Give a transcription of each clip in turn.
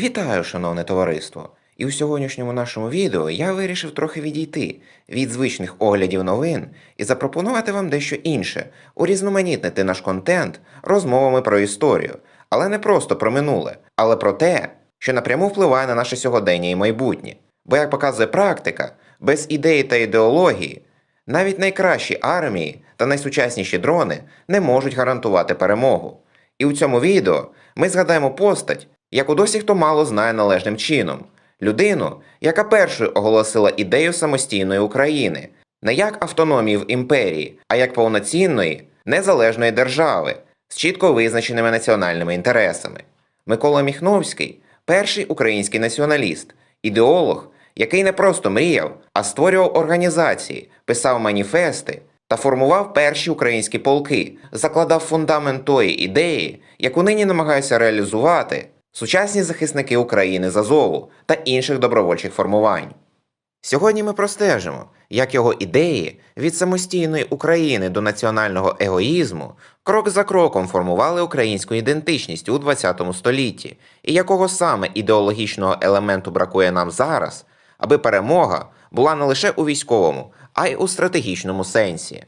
Вітаю, шановне товариство! І у сьогоднішньому нашому відео я вирішив трохи відійти від звичних оглядів новин і запропонувати вам дещо інше, урізноманітнити наш контент розмовами про історію, але не просто про минуле, але про те, що напряму впливає на наше сьогодення і майбутнє. Бо, як показує практика, без ідеї та ідеології навіть найкращі армії та найсучасніші дрони не можуть гарантувати перемогу. І у цьому відео ми згадаємо постать, яку досі хто мало знає належним чином. Людину, яка першою оголосила ідею самостійної України, не як автономії в імперії, а як повноцінної, незалежної держави з чітко визначеними національними інтересами. Микола Міхновський перший український націоналіст, ідеолог, який не просто мріяв, а створював організації, писав маніфести та формував перші українські полки, закладав фундамент тої ідеї, яку нині намагаються реалізувати сучасні захисники України з Азову та інших добровольчих формувань. Сьогодні ми простежимо, як його ідеї від самостійної України до національного егоїзму крок за кроком формували українську ідентичність у ХХ столітті, і якого саме ідеологічного елементу бракує нам зараз, аби перемога була не лише у військовому, а й у стратегічному сенсі.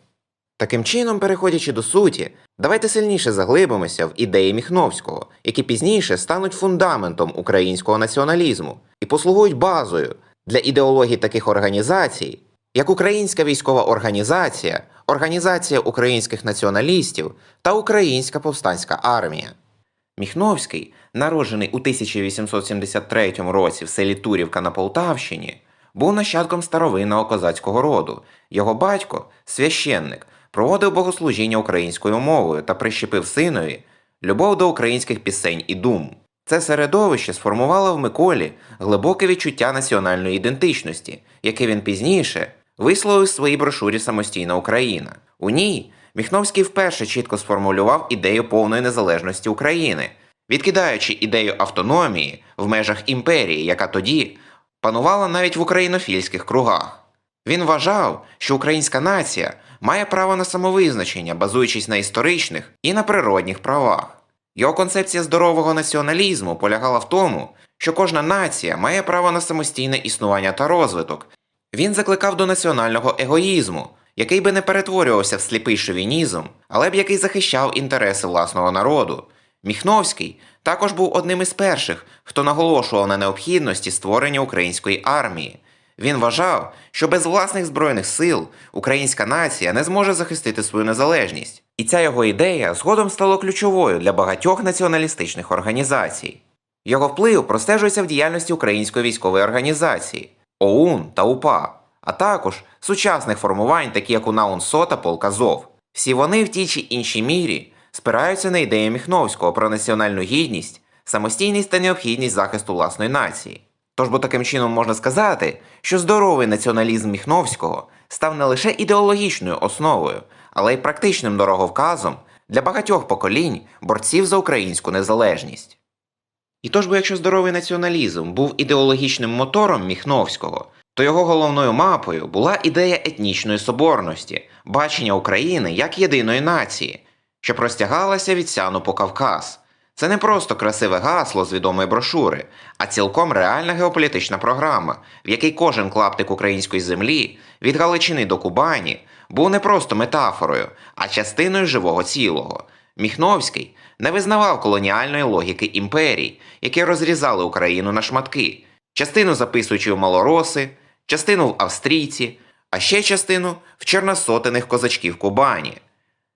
Таким чином, переходячи до суті, давайте сильніше заглибимося в ідеї Міхновського, які пізніше стануть фундаментом українського націоналізму і послугують базою для ідеології таких організацій, як Українська військова організація, Організація українських націоналістів та Українська повстанська армія. Міхновський, народжений у 1873 році в селі Турівка на Полтавщині, був нащадком старовинного козацького роду. Його батько, священник, проводив богослужіння українською мовою та прищепив синові любов до українських пісень і дум. Це середовище сформувало в Миколі глибоке відчуття національної ідентичності, яке він пізніше висловив в своїй брошурі Самостійна Україна. У ній Міхновський вперше чітко сформулював ідею повної незалежності України, відкидаючи ідею автономії в межах імперії, яка тоді панувала навіть в українофільських кругах. Він вважав, що українська нація має право на самовизначення, базуючись на історичних і на природних правах. Його концепція здорового націоналізму полягала в тому, що кожна нація має право на самостійне існування та розвиток. Він закликав до національного егоїзму, який би не перетворювався в сліпий шовінізм, але б який захищав інтереси власного народу. Міхновський також був одним із перших, хто наголошував на необхідності створення української армії. Він вважав, що без власних збройних сил українська нація не зможе захистити свою незалежність, і ця його ідея згодом стала ключовою для багатьох націоналістичних організацій. Його вплив простежується в діяльності Української військової організації ОУН та УПА, а також сучасних формувань, такі як УНАУН СО та Полк Азов. Всі вони в тій чи іншій мірі спираються на ідеї Міхновського про національну гідність, самостійність та необхідність захисту власної нації. Тож бо таким чином можна сказати, що здоровий націоналізм Міхновського став не лише ідеологічною основою, але й практичним дороговказом для багатьох поколінь борців за українську незалежність. І тож бо якщо здоровий націоналізм був ідеологічним мотором Міхновського, то його головною мапою була ідея етнічної соборності, бачення України як єдиної нації, що простягалася від Сяну по Кавказ. Це не просто красиве гасло з відомої брошури, а цілком реальна геополітична програма, в якій кожен клаптик української землі від Галичини до Кубані був не просто метафорою, а частиною живого цілого. Міхновський не визнавав колоніальної логіки імперій, які розрізали Україну на шматки, частину записуючи в малороси, частину в австрійці, а ще частину в чорносотених козачків Кубані.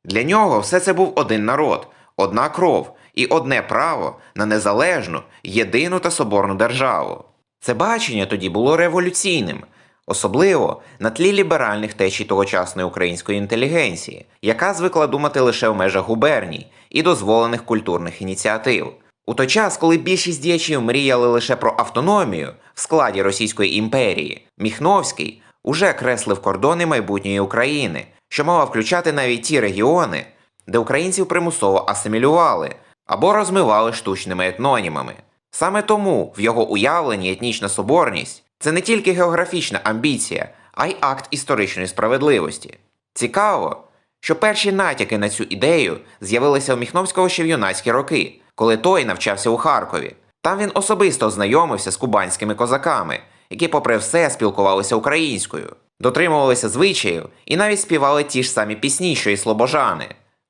Для нього все це був один народ, одна кров і одне право на незалежну, єдину та соборну державу. Це бачення тоді було революційним, особливо на тлі ліберальних течій тогочасної української інтелігенції, яка звикла думати лише в межах губерній і дозволених культурних ініціатив. У той час, коли більшість діячів мріяли лише про автономію в складі Російської імперії, Міхновський уже креслив кордони майбутньої України, що мала включати навіть ті регіони, де українців примусово асимілювали або розмивали штучними етнонімами. Саме тому в його уявленні етнічна соборність це не тільки географічна амбіція, а й акт історичної справедливості. Цікаво, що перші натяки на цю ідею з'явилися у Міхновського ще в юнацькі роки, коли той навчався у Харкові. Там він особисто знайомився з кубанськими козаками, які, попри все, спілкувалися українською, дотримувалися звичаїв і навіть співали ті ж самі пісні, що й слобожани.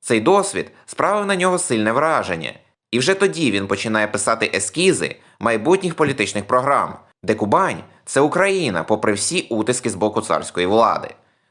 Цей досвід справив на нього сильне враження, і вже тоді він починає писати ескізи майбутніх політичних програм, де Кубань це Україна, попри всі утиски з боку царської влади.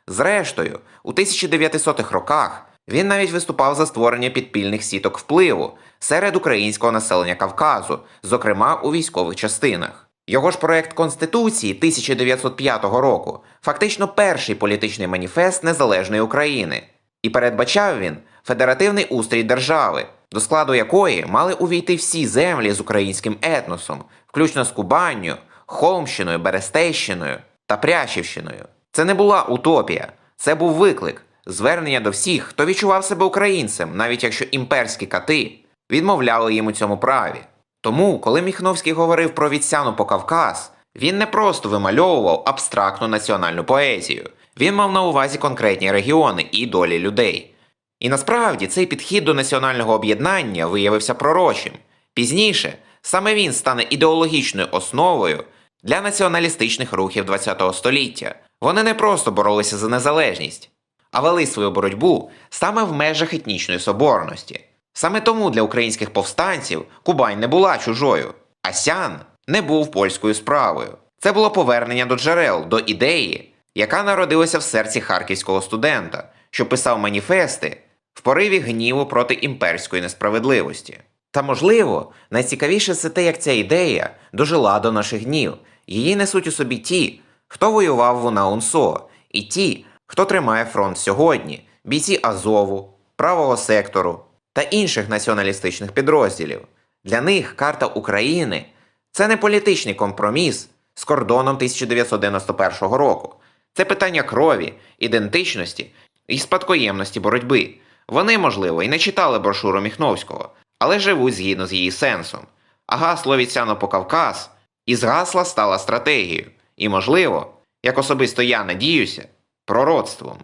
Зрештою, у 1900-х роках він навіть виступав за створення підпільних сіток впливу серед українського населення Кавказу, зокрема у військових частинах. Його ж проект Конституції 1905 року фактично перший політичний маніфест незалежної України, і передбачав він федеративний устрій держави, до складу якої мали увійти всі землі з українським етносом, включно з Кубанню, Холмщиною, Берестейщиною та Прящівщиною. Це не була утопія, це був виклик, звернення до всіх, хто відчував себе українцем, навіть якщо імперські кати відмовляли їм у цьому праві. Тому, коли Міхновський говорив про відсяну по Кавказ, він не просто вимальовував абстрактну національну поезію, він мав на увазі конкретні регіони і долі людей. І насправді цей підхід до національного об'єднання виявився пророчим. Пізніше саме він стане ідеологічною основою для націоналістичних рухів ХХ століття. Вони не просто боролися за незалежність, а вели свою боротьбу саме в межах етнічної соборності. Саме тому для українських повстанців Кубань не була чужою, а Сян не був польською справою. Це було повернення до джерел, до ідеї, яка народилася в серці харківського студента, що писав маніфести в пориві гніву проти імперської несправедливості. Та можливо, найцікавіше це те, як ця ідея дожила до наших днів. Її несуть у собі ті, хто воював в УНАУНСО, і ті, хто тримає фронт сьогодні, бійці Азову, правого сектору та інших націоналістичних підрозділів. Для них карта України це не політичний компроміс з кордоном 1991 року. Це питання крові, ідентичності і спадкоємності боротьби. Вони, можливо, і не читали брошуру Міхновського, але живуть згідно з її сенсом. А гасло від по Кавказ із гасла стала стратегією. І, можливо, як особисто я надіюся, пророцтвом.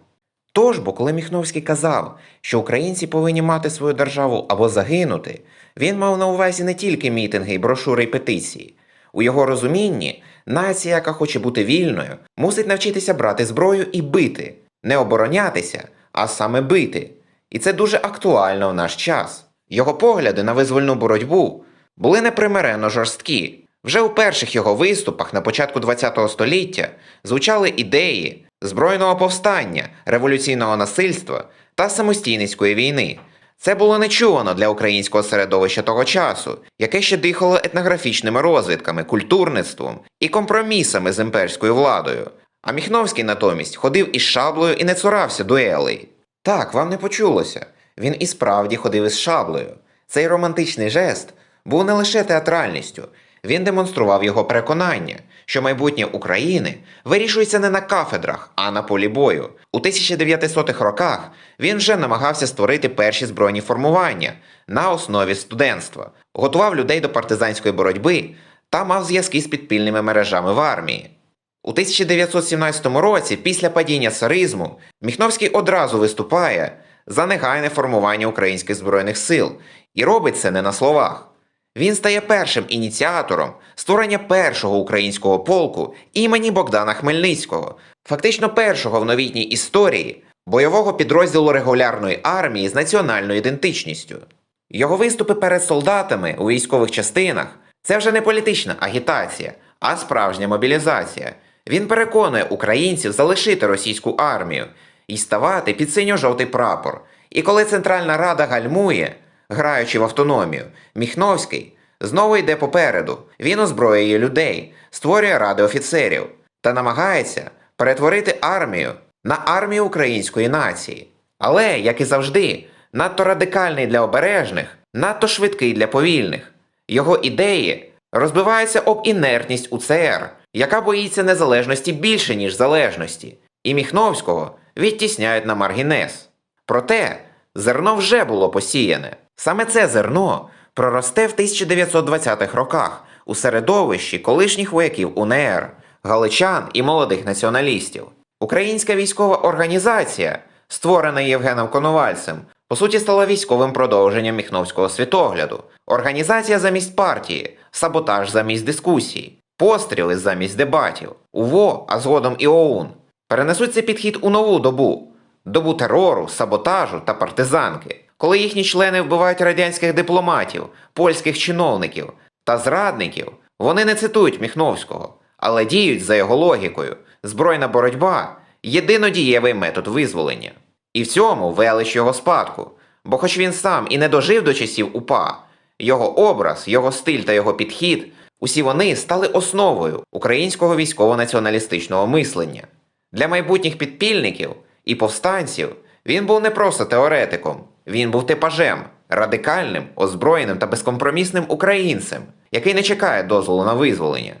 Тож, бо коли Міхновський казав, що українці повинні мати свою державу або загинути, він мав на увазі не тільки мітинги, брошури й петиції. У його розумінні, нація, яка хоче бути вільною, мусить навчитися брати зброю і бити, не оборонятися, а саме бити. І це дуже актуально в наш час. Його погляди на визвольну боротьбу були непримиренно жорсткі. Вже у перших його виступах на початку ХХ століття звучали ідеї збройного повстання, революційного насильства та самостійницької війни. Це було нечувано для українського середовища того часу, яке ще дихало етнографічними розвідками, культурництвом і компромісами з імперською владою. А Міхновський натомість ходив із шаблею і не цурався дуелей. Так, вам не почулося. Він і справді ходив із шаблею. Цей романтичний жест був не лише театральністю, він демонстрував його переконання, що майбутнє України вирішується не на кафедрах, а на полі бою. У 1900-х роках він вже намагався створити перші збройні формування на основі студентства, готував людей до партизанської боротьби та мав зв'язки з підпільними мережами в армії. У 1917 році, після падіння царизму, Міхновський одразу виступає за негайне формування українських збройних сил і робить це не на словах. Він стає першим ініціатором створення першого українського полку імені Богдана Хмельницького, фактично першого в новітній історії бойового підрозділу регулярної армії з національною ідентичністю. Його виступи перед солдатами у військових частинах це вже не політична агітація, а справжня мобілізація. Він переконує українців залишити російську армію і ставати під синьо-жовтий прапор. І коли Центральна Рада гальмує, граючи в автономію, Міхновський знову йде попереду. Він озброює людей, створює ради офіцерів та намагається перетворити армію на армію української нації. Але, як і завжди, надто радикальний для обережних, надто швидкий для повільних. Його ідеї розбиваються об інертність УЦР, яка боїться незалежності більше, ніж залежності, і Міхновського відтісняють на маргінез. Проте зерно вже було посіяне. Саме це зерно проросте в 1920-х роках у середовищі колишніх вояків УНР, галичан і молодих націоналістів. Українська військова організація створена Євгеном Коновальцем, по суті стала військовим продовженням Міхновського світогляду. Організація замість партії, саботаж замість дискусії, постріли замість дебатів, УВО, а згодом і ОУН. Перенесуть цей підхід у нову добу добу терору, саботажу та партизанки, коли їхні члени вбивають радянських дипломатів, польських чиновників та зрадників, вони не цитують Міхновського, але діють за його логікою. Збройна боротьба єдинодієвий метод визволення. І в цьому велич його спадку. Бо хоч він сам і не дожив до часів УПА, його образ, його стиль та його підхід, усі вони стали основою українського військово-націоналістичного мислення. Для майбутніх підпільників і повстанців він був не просто теоретиком, він був типажем, радикальним, озброєним та безкомпромісним українцем, який не чекає дозволу на визволення.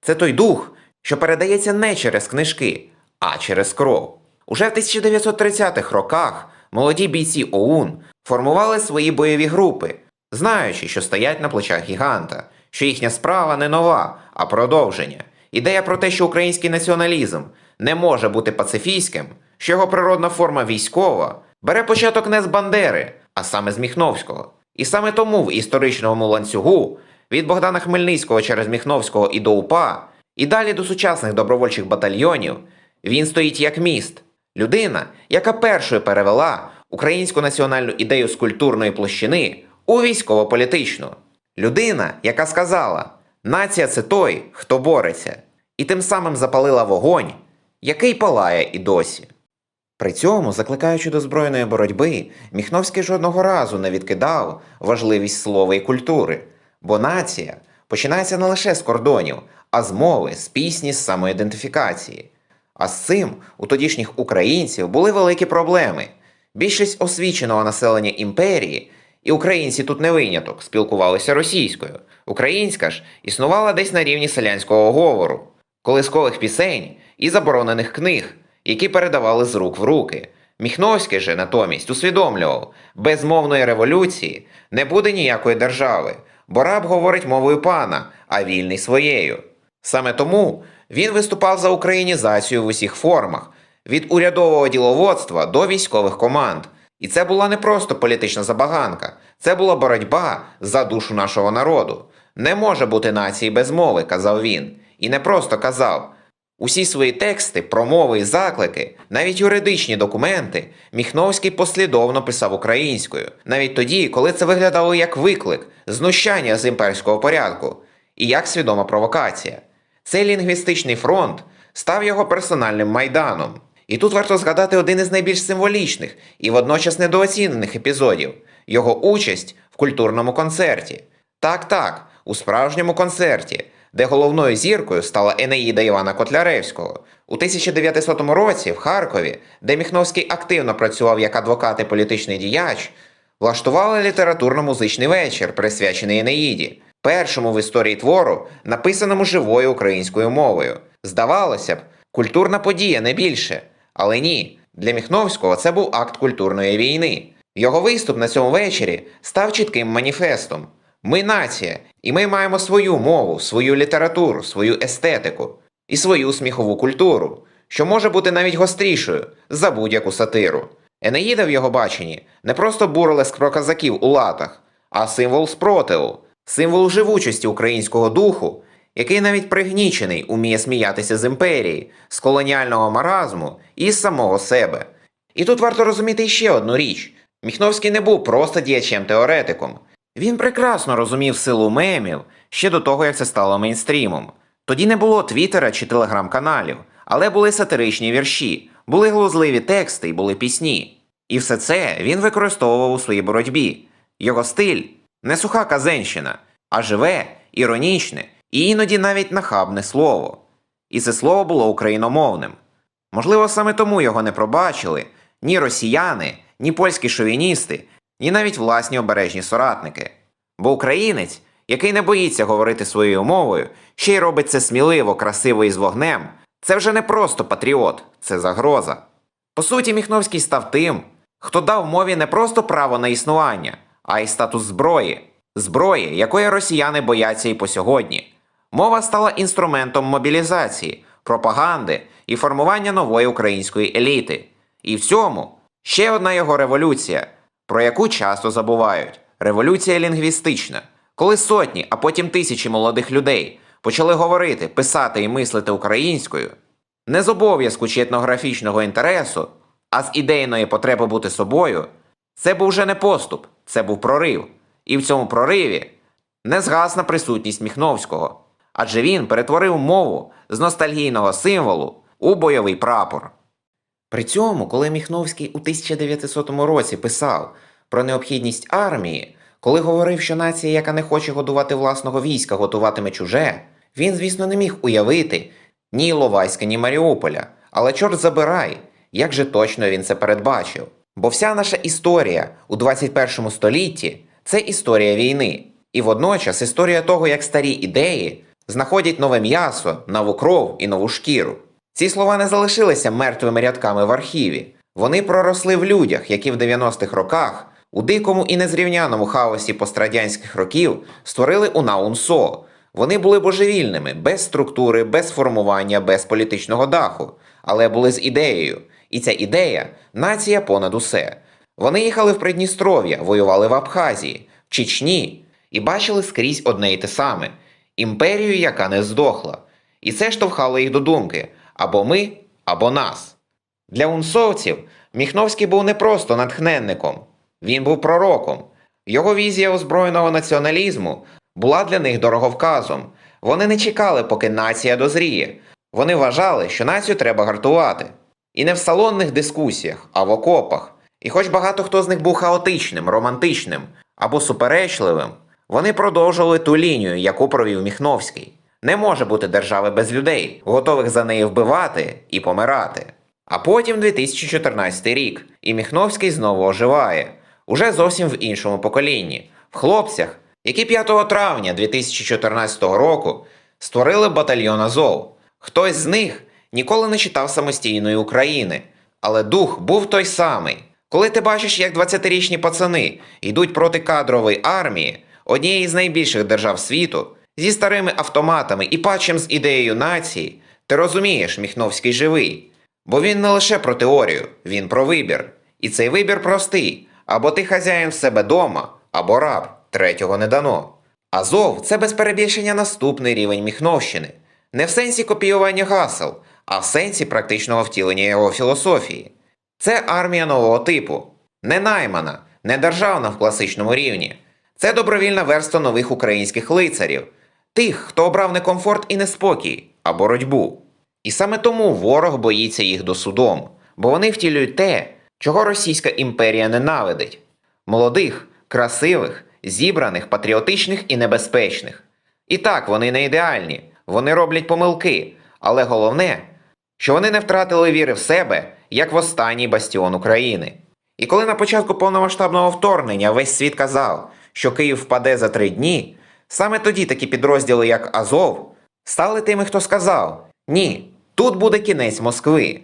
Це той дух, що передається не через книжки, а через кров. Уже в 1930-х роках молоді бійці ОУН формували свої бойові групи, знаючи, що стоять на плечах гіганта, що їхня справа не нова, а продовження. Ідея про те, що український націоналізм не може бути пацифійським, що його природна форма військова, бере початок не з Бандери, а саме з Міхновського. І саме тому в історичному ланцюгу від Богдана Хмельницького через Міхновського і до УПА, і далі до сучасних добровольчих батальйонів, він стоїть як міст. Людина, яка першою перевела українську національну ідею з культурної площини у військово-політичну. Людина, яка сказала: нація це той, хто бореться, і тим самим запалила вогонь, який палає і досі. При цьому, закликаючи до збройної боротьби, Міхновський жодного разу не відкидав важливість слова і культури, бо нація починається не лише з кордонів, а з мови, з пісні, з самоідентифікації. А з цим у тодішніх українців були великі проблеми. Більшість освіченого населення імперії, і українці тут не виняток, спілкувалися російською. Українська ж існувала десь на рівні селянського говору, колискових пісень і заборонених книг, які передавали з рук в руки. Міхновський же натомість усвідомлював, без мовної революції не буде ніякої держави, бо раб говорить мовою пана, а вільний своєю. Саме тому він виступав за українізацію в усіх формах, від урядового діловодства до військових команд. І це була не просто політична забаганка, це була боротьба за душу нашого народу. Не може бути нації без мови, казав він. І не просто казав. Усі свої тексти, промови і заклики, навіть юридичні документи, Міхновський послідовно писав українською, навіть тоді, коли це виглядало як виклик, знущання з імперського порядку і як свідома провокація. Цей лінгвістичний фронт став його персональним майданом. І тут варто згадати один із найбільш символічних і водночас недооцінених епізодів його участь в культурному концерті. Так, так, у справжньому концерті, де головною зіркою стала Енеїда Івана Котляревського. У 1900 році в Харкові, де Міхновський активно працював як адвокат і політичний діяч, влаштували літературно-музичний вечір, присвячений Енеїді, першому в історії твору, написаному живою українською мовою. Здавалося б, культурна подія не більше. Але ні, для Міхновського це був акт культурної війни. Його виступ на цьому вечорі став чітким маніфестом. Ми нація, і ми маємо свою мову, свою літературу, свою естетику і свою сміхову культуру, що може бути навіть гострішою за будь-яку сатиру. Енеїда в його баченні не просто бурелеск про казаків у латах, а символ спротиву, символ живучості українського духу, який навіть пригнічений уміє сміятися з імперії, з колоніального маразму і з самого себе. І тут варто розуміти ще одну річ: Міхновський не був просто діячем-теоретиком. Він прекрасно розумів силу мемів ще до того, як це стало мейнстрімом. Тоді не було твіттера чи телеграм-каналів, але були сатиричні вірші, були глузливі тексти і були пісні. І все це він використовував у своїй боротьбі. Його стиль не суха казенщина, а живе, іронічне і іноді навіть нахабне слово. І це слово було україномовним. Можливо, саме тому його не пробачили ні росіяни, ні польські шовіністи, ні навіть власні обережні соратники. Бо українець, який не боїться говорити своєю мовою, ще й робить це сміливо, красиво і з вогнем, це вже не просто патріот, це загроза. По суті, Міхновський став тим, хто дав мові не просто право на існування, а й статус зброї, зброї, якої росіяни бояться і по сьогодні. Мова стала інструментом мобілізації, пропаганди і формування нової української еліти. І в цьому Ще одна його революція, про яку часто забувають революція лінгвістична, коли сотні, а потім тисячі молодих людей почали говорити, писати і мислити українською, не з обов'язку чи етнографічного інтересу, а з ідейної потреби бути собою, це був вже не поступ, це був прорив. І в цьому прориві не згасна присутність Міхновського, адже він перетворив мову з ностальгійного символу у бойовий прапор. При цьому, коли Міхновський у 1900 році писав про необхідність армії, коли говорив, що нація, яка не хоче годувати власного війська, готуватиме чуже, він, звісно, не міг уявити ні Іловайська, ні Маріуполя. Але чорт забирай, як же точно він це передбачив. Бо вся наша історія у 21 столітті це історія війни, і водночас історія того, як старі ідеї знаходять нове м'ясо, нову кров і нову шкіру. Ці слова не залишилися мертвими рядками в архіві. Вони проросли в людях, які в 90-х роках у дикому і незрівняному хаосі пострадянських років створили УНАУНСО. Вони були божевільними, без структури, без формування, без політичного даху, але були з ідеєю. І ця ідея нація понад усе. Вони їхали в Придністров'я, воювали в Абхазії, в Чечні і бачили скрізь одне й те саме імперію, яка не здохла. І це штовхало їх до думки або ми, або нас. Для унсовців Міхновський був не просто натхненником, він був пророком. Його візія озброєного націоналізму була для них дороговказом. Вони не чекали, поки нація дозріє. Вони вважали, що націю треба гартувати. І не в салонних дискусіях, а в окопах. І хоч багато хто з них був хаотичним, романтичним або суперечливим, вони продовжували ту лінію, яку провів Міхновський. Не може бути держави без людей, готових за неї вбивати і помирати. А потім 2014 рік, і Міхновський знову оживає, уже зовсім в іншому поколінні, в хлопцях, які 5 травня 2014 року створили батальйон Азов. Хтось з них ніколи не читав самостійної України, але дух був той самий. Коли ти бачиш, як 20-річні пацани йдуть проти кадрової армії, однієї з найбільших держав світу, зі старими автоматами і патчем з ідеєю нації, ти розумієш, Міхновський живий. Бо він не лише про теорію, він про вибір. І цей вибір простий: або ти хазяїн в себе дома, або раб, третього не дано. Азов це без перебільшення наступний рівень Міхновщини. Не в сенсі копіювання гасел, а в сенсі практичного втілення його філософії. Це армія нового типу, не наймана, не державна в класичному рівні. Це добровільна верста нових українських лицарів, тих, хто обрав не комфорт і не спокій, а боротьбу. І саме тому ворог боїться їх до судом, бо вони втілюють те, чого Російська імперія ненавидить: молодих, красивих, зібраних, патріотичних і небезпечних. І так, вони не ідеальні, вони роблять помилки, але головне, що вони не втратили віри в себе як в останній бастіон України. І коли на початку повномасштабного вторгнення весь світ казав, що Київ впаде за три дні, саме тоді такі підрозділи, як Азов, стали тими, хто сказав: ні, тут буде кінець Москви.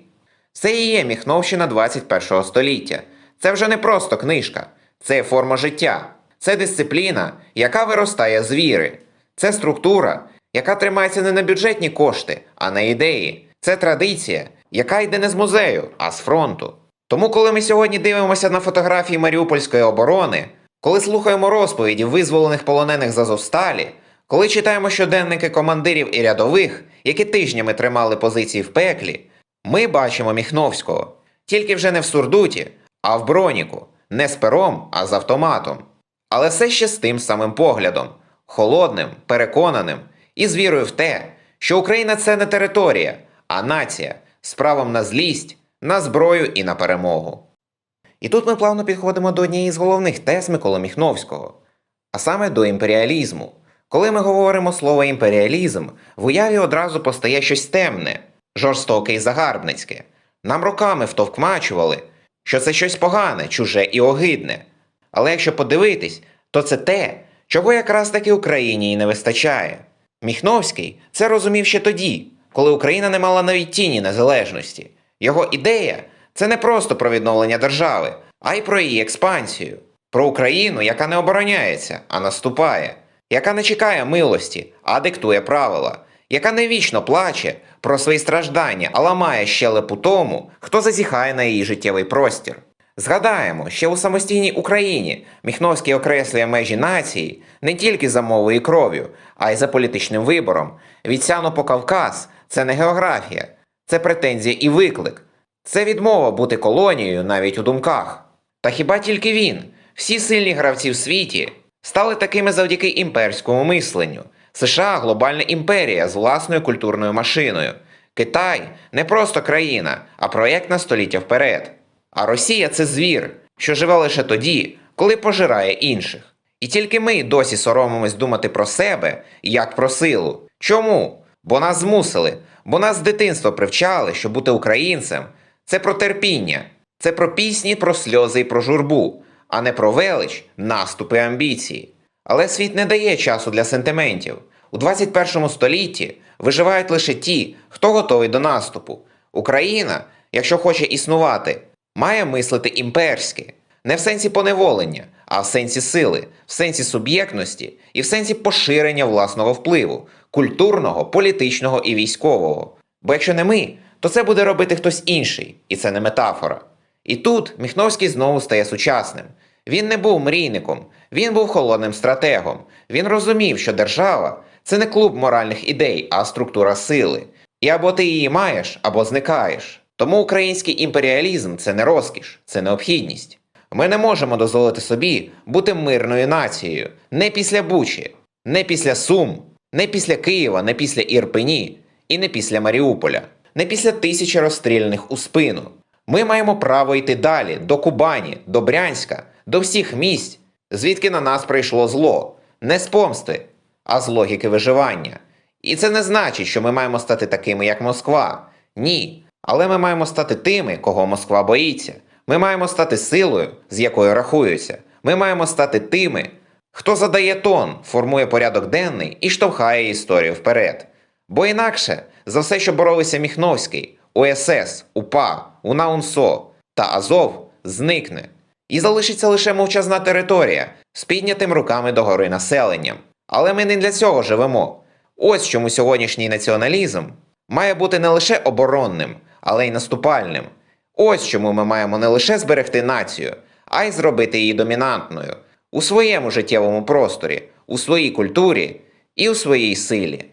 Це і є Міхновщина 21 століття. Це вже не просто книжка, це форма життя, це дисципліна, яка виростає з віри, це структура, яка тримається не на бюджетні кошти, а на ідеї. Це традиція, яка йде не з музею, а з фронту. Тому, коли ми сьогодні дивимося на фотографії Маріупольської оборони, коли слухаємо розповіді визволених полонених з Азовсталі, коли читаємо щоденники командирів і рядових, які тижнями тримали позиції в пеклі, ми бачимо Міхновського. Тільки вже не в сурдуті, а в броніку, не з пером, а з автоматом. Але все ще з тим самим поглядом холодним, переконаним і з вірою в те, що Україна це не територія, а нація з правом на злість, на зброю і на перемогу. І тут ми плавно підходимо до однієї з головних тез Миколи Міхновського, а саме до імперіалізму. Коли ми говоримо слово імперіалізм, в уяві одразу постає щось темне, жорстоке і загарбницьке. Нам роками втовкмачували, що це щось погане, чуже і огидне. Але якщо подивитись, то це те, чого якраз таки Україні і не вистачає. Міхновський це розумів ще тоді, коли Україна не мала навіть тіні незалежності. Його ідея це не просто про відновлення держави, а й про її експансію, про Україну, яка не обороняється, а наступає, яка не чекає милості, а диктує правила, яка не вічно плаче про свої страждання, а ламає щелепу тому, хто зазіхає на її життєвий простір. Згадаємо, ще у самостійній Україні Міхновський окреслює межі нації не тільки за мовою і кров'ю, а й за політичним вибором. Від по Кавказ це не географія, це претензія і виклик. Це відмова бути колонією навіть у думках. Та хіба тільки він, всі сильні гравці в світі, стали такими завдяки імперському мисленню. США глобальна імперія з власною культурною машиною. Китай не просто країна, а проєкт на століття вперед. А Росія це звір, що живе лише тоді, коли пожирає інших. І тільки ми досі соромимось думати про себе як про силу. Чому? Бо нас змусили, бо нас з дитинства привчали, що бути українцем це про терпіння, це про пісні, про сльози і про журбу, а не про велич, наступи амбіції. Але світ не дає часу для сентиментів. У 21 столітті виживають лише ті, хто готовий до наступу. Україна, якщо хоче існувати, має мислити імперськи, не в сенсі поневолення, а в сенсі сили, в сенсі суб'єктності і в сенсі поширення власного впливу культурного, політичного і військового. Бо якщо не ми, то це буде робити хтось інший, і це не метафора. І тут Міхновський знову стає сучасним. Він не був мрійником, він був холодним стратегом. Він розумів, що держава це не клуб моральних ідей, а структура сили. І або ти її маєш, або зникаєш. Тому український імперіалізм це не розкіш, це необхідність. Ми не можемо дозволити собі бути мирною нацією не після Бучі, не після Сум, не після Києва, не після Ірпені і не після Маріуполя, не після тисячі розстріляних у спину. Ми маємо право йти далі, до Кубані, до Брянська, до всіх місць, звідки на нас прийшло зло, не з помсти, а з логіки виживання. І це не значить, що ми маємо стати такими, як Москва. Ні. Але ми маємо стати тими, кого Москва боїться. Ми маємо стати силою, з якою рахуються. Ми маємо стати тими, хто задає тон, формує порядок денний і штовхає історію вперед. Бо інакше за все, що боролися Міхновський, УСС, УПА, УНАУНСО та Азов, зникне. І залишиться лише мовчазна територія з піднятим руками догори населенням. Але ми не для цього живемо. Ось чому сьогоднішній націоналізм має бути не лише оборонним, але й наступальним. Ось чому ми маємо не лише зберегти націю, а й зробити її домінантною у своєму життєвому просторі, у своїй культурі і у своїй силі.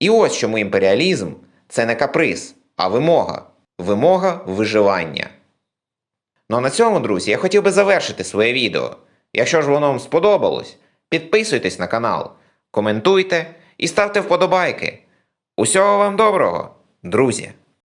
І ось чому імперіалізм це не каприз, а вимога, вимога виживання. Ну а на цьому, друзі, я хотів би завершити своє відео. Якщо ж воно вам сподобалось, підписуйтесь на канал, коментуйте і ставте вподобайки. Усього вам доброго, друзі!